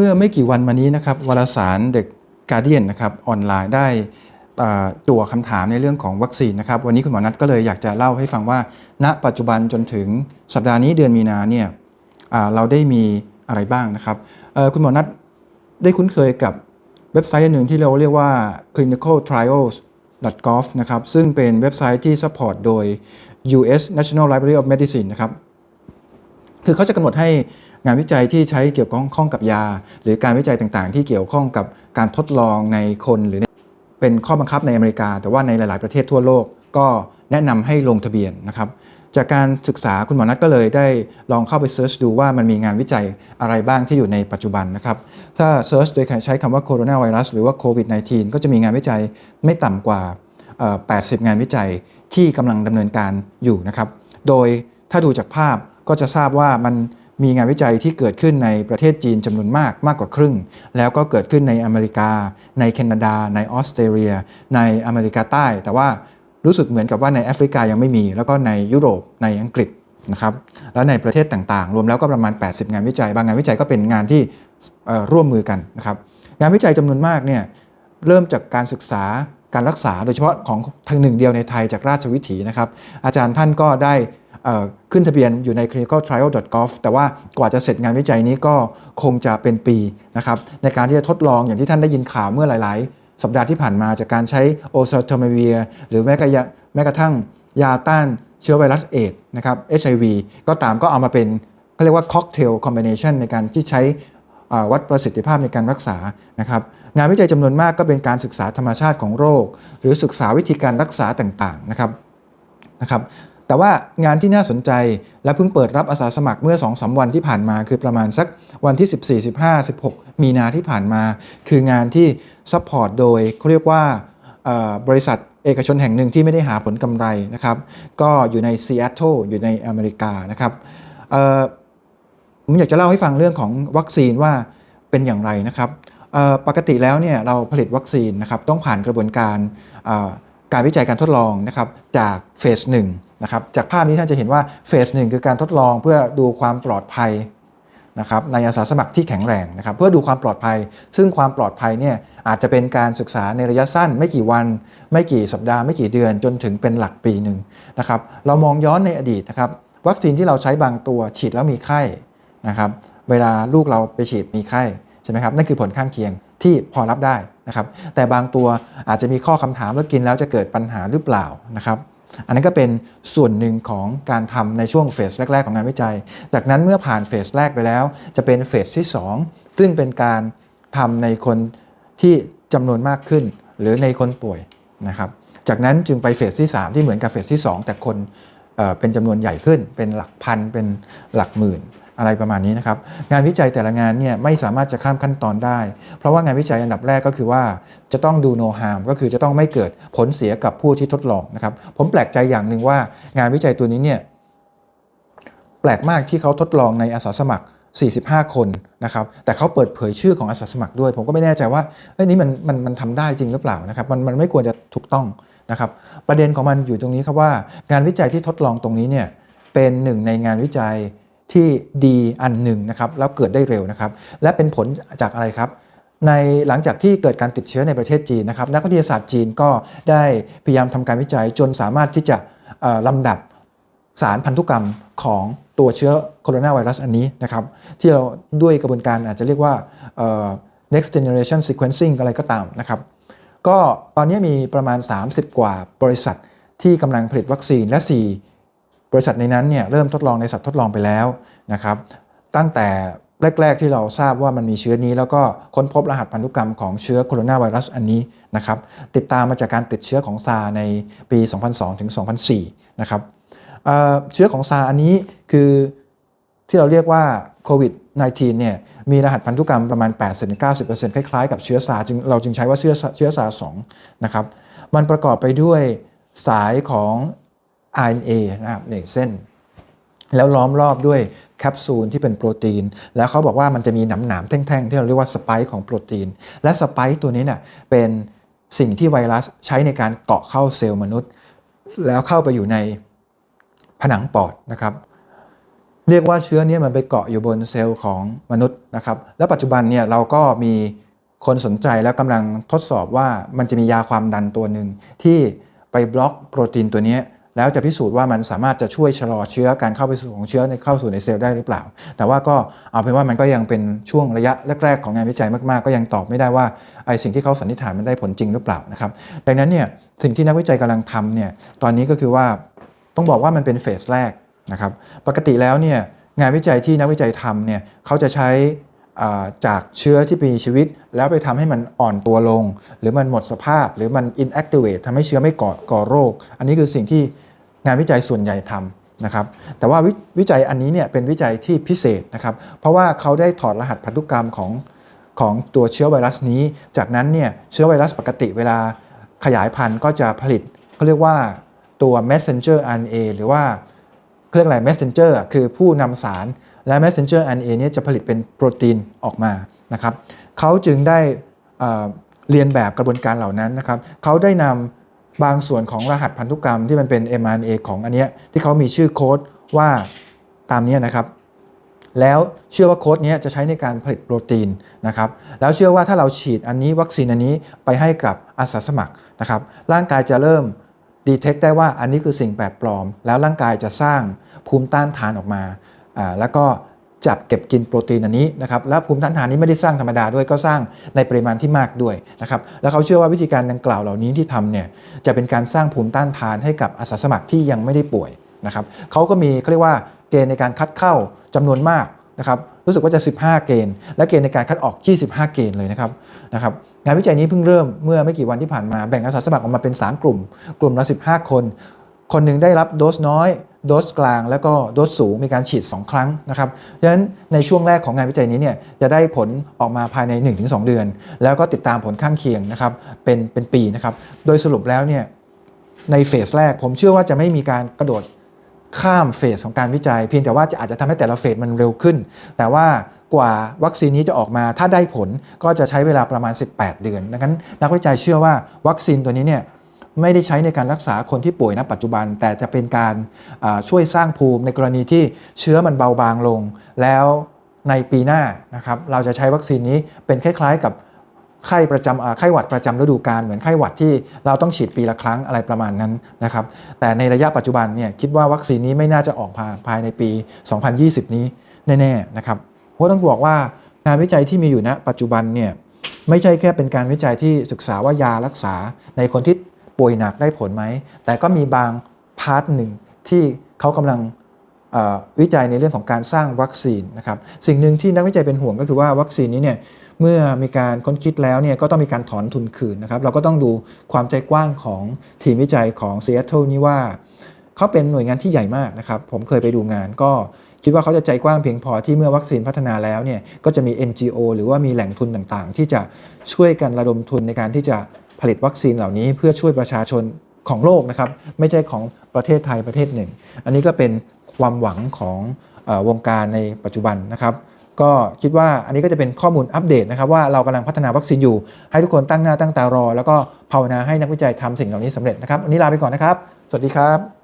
เมื่อไม่กี่วันมานี้นะครับวารสาร The Guardian นนะครับออนไลน์ได้ตัวคำถามในเรื่องของวัคซีนนะครับ วันนี้คุณหมอนัทก็เลยอยากจะเล่าให้ฟังว่า ณ ปัจจุบันจนถึงสัปดาห์นี้เดือนมีนาเนี่ยเราได้มีอะไรบ้างนะครับคุณหมอนัทได้คุ้นเคยกับเว็บไซต์หนึ่งที่เราเรียกว่า clinicaltrials.gov นะครับซึ่งเป็นเว็บไซต์ที่ support โดย US National Library of Medicine นะครับ คือเขาจะกำหนดให้งานวิจัยที่ใช้เกี่ยวข้องกับยา หรือการวิจัยต่างๆ ที่เกี่ยวข้องกับการทดลองในคนหรือเป็นข้อบังคับในอเมริกา แต่ว่าในหลาย ๆประเทศทั่วโลกก็แนะนำให้ลงทะเบียนนะครับจากการศึกษาคุณหมอนัทก็เลยได้ลองเข้าไปเซิร์ชดูว่ามันมีงานวิจัยอะไรบ้างที่อยู่ในปัจจุบันนะครับ ถ้าเซิร์ชโดยใช้คำว่าโคโรนาไวรัสหรือว่าโควิด -19 ก็จะมีงานวิจัยไม่ต่ำกว่า 80 งานวิจัยที่กำลังดำเนินการอยู่นะครับ โดยถ้าดูจากภาพ ก็จะทราบว่ามันมีงานวิจัยที่เกิดขึ้นในประเทศจีนจำนวนมากมากกว่าครึ่ง แล้วก็เกิดขึ้นในอเมริกา ในแคนาดา ในออสเตรเลีย ในอเมริกาใต้ แต่ว่ารู้สึกเหมือนกับว่าในแอฟริกายังไม่มี แล้วก็ในยุโรปในอังกฤษนะครับแล้วในประเทศต่างๆ รวมแล้วก็ประมาณ 80 งานวิจัย บางงานวิจัยก็เป็นงานที่ร่วมมือกันนะครับงานวิจัยจำนวนมากเนี่ยเริ่มจากการศึกษาการรักษาโดยเฉพาะของทางหนึ่งเดียวในไทยจากราชวิถีนะครับอาจารย์ท่านก็ได้ ขึ้นทะเบียนอยู่ใน clinicaltrial.gov แต่ว่ากว่าจะเสร็จงานวิจัยนี้ก็คงจะเป็นปีนะครับในการที่จะทดลองอย่างที่ท่านได้ยินข่าวเมื่อหลาย ๆ สัปดาห์ที่ผ่านมาจากการใช้โอซาโทมเวียหรือแม้กระแม้กระทั่งยาต้านเชื้อไวรัสเอดนะครับ HIV ก็ตามก็เอามาเป็นเขาเรียกว่าค็อกเทลคอมบิเนชันในการที่ใช้วัดประสิทธิภาพในการรักษานะครับงานวิจัยจำนวนมากก็เป็นการศึกษาธรรมชาติของโรค หรือศึกษาวิธีการรักษาต่าง ๆ นะครับนะครับ แต่ว่างานที่น่าสนใจและเพิ่งเปิดรับอาสาสมัครเมื่อ2-3วันที่ผ่านมา คือประมาณสักวันที่ 14 15 16 มีนาที่ผ่านมา คืองานที่ซัพพอร์ตโดยเขาเรียกว่าบริษัทเอกชนแห่งหนึ่งที่ไม่ได้หาผลกำไรนะครับ ก็อยู่ในซีแอตเทิลอยู่ในอเมริกานะครับผมอยากจะเล่าให้ฟังเรื่องของวัคซีนว่าเป็นอย่างไรนะครับปกติแล้วเนี่ยเราผลิตวัคซีนนะครับต้องผ่านกระบวนการการวิจัยการทดลองนะครับจากเฟสห นะครับจากภาพนี้ท่านจะเห็นว่าเฟสหนึ่งคือการทดลองเพื่อดูความปลอดภัยนะครับในอาสาสมัครที่แข็งแรงนะครับเพื่อดูความปลอดภัย ซึ่งความปลอดภัยเนี่ยอาจจะเป็นการศึกษาในระยะสั้น ไม่กี่วัน ไม่กี่สัปดาห์ไม่กี่เดือนจนถึงเป็นหลักปีหนึ่งนะครับเรามองย้อนในอดีตนะครับวัคซีนที่เราใช้บางตัวฉีดแล้วมีไข้นะครับเวลาลูกเราไปฉีดมีไข้ใช่ไหมครับนั่นคือผลข้างเคียงที่พอรับได้นะครับแต่บางตัวอาจจะมีข้อคำถามว่ากินแล้วจะเกิดปัญหาหรือเปล่านะครับ อันนั้นก็เป็นส่วนหนึ่งของการทำในช่วงเฟสแรก ๆ ของงานวิจัย จากนั้นเมื่อผ่านเฟสแรกไปแล้ว จะเป็นเฟสที่ 2 ซึ่งเป็นการทำในคนที่จำนวนมากขึ้น หรือในคนป่วยนะครับจากนั้นจึงไปเฟสที่ 3 ที่เหมือนกับเฟสที่ 2 แต่คนเเป็นจำนวนใหญ่ขึ้น เป็นหลักพันเป็นหลักหมื่น อะไรประมาณนี้นะครับ งานวิจัยแต่ละงานเนี่ยไม่สามารถจะข้ามขั้นตอนได้ เพราะว่างานวิจัยอันดับแรกก็คือว่าจะต้องดูโนฮามก็คือจะต้องไม่เกิดผลเสียกับผู้ที่ทดลองนะครับ ผมแปลกใจอย่างหนึ่งว่างานวิจัยตัวนี้เนี่ยแปลกมากที่เขาทดลองในอาสาสมัคร 45 คนนะครับ แต่เขาเปิดเผยชื่อของอาสาสมัครด้วย ผมก็ไม่แน่ใจว่าเอ้ยนี่มันมันมันทำได้จริงหรือเปล่านะครับ มันมันไม่ควรจะถูกต้องนะครับ ประเด็นของมันอยู่ตรงนี้ครับว่า งานวิจัยที่ทดลองตรงนี้เนี่ยเป็นหนึ่งในงานวิจัย ที่ดีอันหนึ่งนะครับแล้วเกิดได้เร็วนะครับ และเป็นผลจากอะไรครับ ในหลังจากที่เกิดการติดเชื้อในประเทศจีนนะครับ นักวิทยาศาสตร์จีนก็ได้พยายามทำการวิจัยจนสามารถที่จะเอ่อลำดับสารพันธุกรรมของตัวเชื้อโคโรนาไวรัสอันนี้นะครับ ที่เราด้วยกระบวนการอาจจะเรียกว่า next generation sequencing อะไรก็ตามนะครับ ก็ตอนนี้มีประมาณ 30 กว่าบริษัทที่กำลังผลิตวัคซีนและ 4 บริษัทในนั้นเนี่ยเริ่มทดลองในสัตว์ทดลองไปแล้วนะครับ ตั้งแต่แรก ๆ ที่เราทราบว่ามันมีเชื้อนี้ แล้วก็ค้นพบรหัสพันธุกรรมของเชื้อโคโรนาไวรัสอันนี้นะครับติดตามมาจากการติดเชื้อของซาในปี 2002 ถึง 2004 นะครับเเชื้อของซาอันนี้คือที่เราเรียกว่าโควิด -19 เนี่ยมีรหัสพันธุกรรมประมาณ 80-90%คล้ายๆกับเชื้อซาจึงเราจึงใช้ว่าเชื้อเชื้อซา2นะครับมันประกอบไปด้วยสายของ RNA นะครับนี่เส้น แล้วล้อมรอบด้วยแคปซูลที่เป็นโปรตีน แล้วเขาบอกว่ามันจะมีหนามๆแท่งๆ ที่เราเรียกว่าสไปค์ของโปรตีน และสไปค์ตัวนี้เนี่ยเป็นสิ่งที่ไวรัสใช้ในการเกาะเข้าเซลล์มนุษย์ แล้วเข้าไปอยู่ในผนังปอดนะครับ เรียกว่าเชื้อเนี้มันไปเกาะอยู่บนเซลล์ของมนุษย์นะครับ และปัจจุบันเนี่ยเราก็มีคนสนใจแล้วกำลังทดสอบว่ามันจะมียาความดันตัวหนึ่งที่ไปบล็อกโปรตีนตัวนี้ แล้วจะพิสูจน์ว่ามันสามารถจะช่วยชะลอเชื้อการเข้าไปสู่ของเชื้อในเข้าสู่ในเซลล์ได้หรือเปล่า แต่ว่าก็เอาเป็นว่ามันก็ยังเป็นช่วงระยะแรกๆของงานวิจัยมากๆ ก็ยังตอบไม่ได้ว่าไอสิ่งที่เขาสันนิษฐานมันได้ผลจริงหรือเปล่านะครับ ดังนั้นเนี่ยสิ่งที่นักวิจัยกำลังทำเนี่ยตอนนี้ก็คือว่าต้องบอกว่ามันเป็นเฟสแรกนะครับ ปกติแล้วเนี่ยงานวิจัยที่นักวิจัยทำเนี่ยเขาจะใช้อ่าจากเชื้อที่มีชีวิต แล้วไปทำให้มันอ่อนตัวลง หรือมันหมดสภาพ หรือมัน inactivate ทำให้เชื้อไม่ก่อก่อโรค อันนี้คือสิ่งที่ งานวิจัยส่วนใหญ่ทำนะครับ แต่ว่าวิวิจัยอันนี้เนี่ยเป็นวิจัยที่พิเศษนะครับ เพราะว่าเขาได้ถอดรหัสพันธุกรรมของของตัวเชื้อไวรัสนี้ จากนั้นเนี่ยเชื้อไวรัสปกติเวลาขยายพันธุ์ก็จะผลิตเขาเรียกว่าตัว messenger RNA หรือว่าเรียกอะไร messenger คือผู้นำสารและ messenger RNA เนี่ยจะผลิตเป็นโปรตีนออกมานะครับเขาจึงได้เอ่อเรียนแบบกระบวนการเหล่านั้นนะครับเขาได้นำ บางส่วนของรหัสพันธุกรรมที่มันเป็น mRNA ของอันเนี้ยที่เขามีชื่อโค้ดว่าตามนี้นะครับ แล้วเชื่อว่าโค้ดนี้จะใช้ในการผลิตโปรตีนนะครับ แล้วเชื่อว่าถ้าเราฉีดอันนี้วัคซีนอันนี้ไปให้กับอาสาสมัครนะครับ ร่างกายจะเริ่มดีเทคได้ว่าอันนี้คือสิ่งแปลกปลอม แล้วร่างกายจะสร้างภูมิต้านทานออกมา แล้วก็ จับเก็บกินโปรตีนอันนี้นะครับแล้วภูมิต้านทานนี้ไม่ได้สร้างธรรมดาด้วยก็สร้างในปริมาณที่มากด้วยนะครับแล้วเขาเชื่อว่าวิธีการดังกล่าวเหล่านี้ที่ทำเนี่ยจะเป็นการสร้างภูมิต้านทานให้กับอาสาสมัครที่ยังไม่ได้ป่วยนะครับเขาก็มีเขาเรียกว่าเกณฑ์ในการคัดเข้าจำนวนมากนะครับรู้สึกว่าจะ 15 เกณฑ์ และเกณฑ์ในการคัดออก 25 เกณฑ์เลยนะครับนะครับงานวิจัยนี้เพิ่งเริ่มเมื่อไม่กี่วันที่ผ่านมาแบ่งอาสาสมัครออกมาเป็น 3 กลุ่ม กลุ่มละ 15 คน คนหนึ่งได้รับโดสน้อย โดสกลางแล้วก็โดสสูงมีการฉีด 2 ครั้งนะครับดังนั้นในช่วงแรกของงานวิจัยนี้เนี่ยจะได้ผลออกมาภายใน 1-2 เดือน แล้วก็ติดตามผลข้างเคียงนะครับเป็นเป็นปีนะครับโดยสรุปแล้วเนี่ยในเฟสแรกผมเชื่อว่าจะไม่มีการกระโดดข้ามเฟสของการวิจัย เพียงแต่ว่าจะอาจจะทำให้แต่ละเฟสมันเร็วขึ้น แต่ว่ากว่าวัคซีนนี้จะออกมาถ้าได้ผลก็จะใช้เวลาประมาณ 18 เดือนดังนั้นนักวิจัยเชื่อว่าวัคซีนตัวนี้เนี่ย ไม่ได้ใช้ในการรักษาคนที่ป่วยณปัจจุบัน แต่จะเป็นการช่วยสร้างภูมิในกรณีที่เชื้อมันเบาบางลง แล้วในปีหน้านะครับเราจะใช้วัคซีนนี้เป็นคล้ายๆกับไข้ประจำอ่าไข้หวัดประจำฤดูกาลเหมือนไข้หวัดที่เราต้องฉีดปีละครั้งอะไรประมาณนั้นนะครับ แต่ในระยะปัจจุบันเนี่ยคิดว่าวัคซีนนี้ไม่น่าจะออกมาภายในปี 2020 นี้แน่ๆนะครับเพราะต้องบอกว่างานวิจัยที่มีอยู่ณปัจจุบันเนี่ยไม่ใช่แค่เป็นการวิจัยที่ศึกษาว่ายารักษาในคนที่ ป่วยหนักได้ผลไหม แต่ก็มีบางพาร์ทหนึ่งที่เขากำลังวิจัยในเรื่องของการสร้างวัคซีนนะครับสิ่งหนึ่งที่นักวิจัยเป็นห่วงก็คือว่าวัคซีนนี้เนี่ยเมื่อมีการค้นคิดแล้วเนี่ยก็ต้องมีการถอนทุนคืนนะครับเราก็ต้องดูความใจกว้างของทีมวิจัยของ Seattle นี่ว่า เขาเป็นหน่วยงานที่ใหญ่มากนะครับ ผมเคยไปดูงานก็คิดว่าเขาจะใจกว้างเพียงพอที่เมื่อวัคซีนพัฒนาแล้วเนี่ยก็จะมี NGO หรือว่ามีแหล่งทุนต่างๆ ที่จะช่วยกันระดมทุนในการที่จะ ผลิตวัคซีนเหล่านี้เพื่อช่วยประชาชนของโลกนะครับไม่ใช่ของประเทศไทยประเทศหนึ่ง อันนี้ก็เป็นความหวังของอวงการในปัจจุบันนะครับ ก็คิดว่าอันนี้ก็จะเป็นข้อมูลอัปเดตนะครับ ว่าเรากำลังพัฒนาวัคซีนอยู่ ให้ทุกคนตั้งหน้าตั้งตารอ แล้วก็ภาวนาให้นักวิจัยทำสิ่งเหล่านี้สำเร็จนะครับวันนี้ลาไปก่อนนะครับ สวัสดีครับ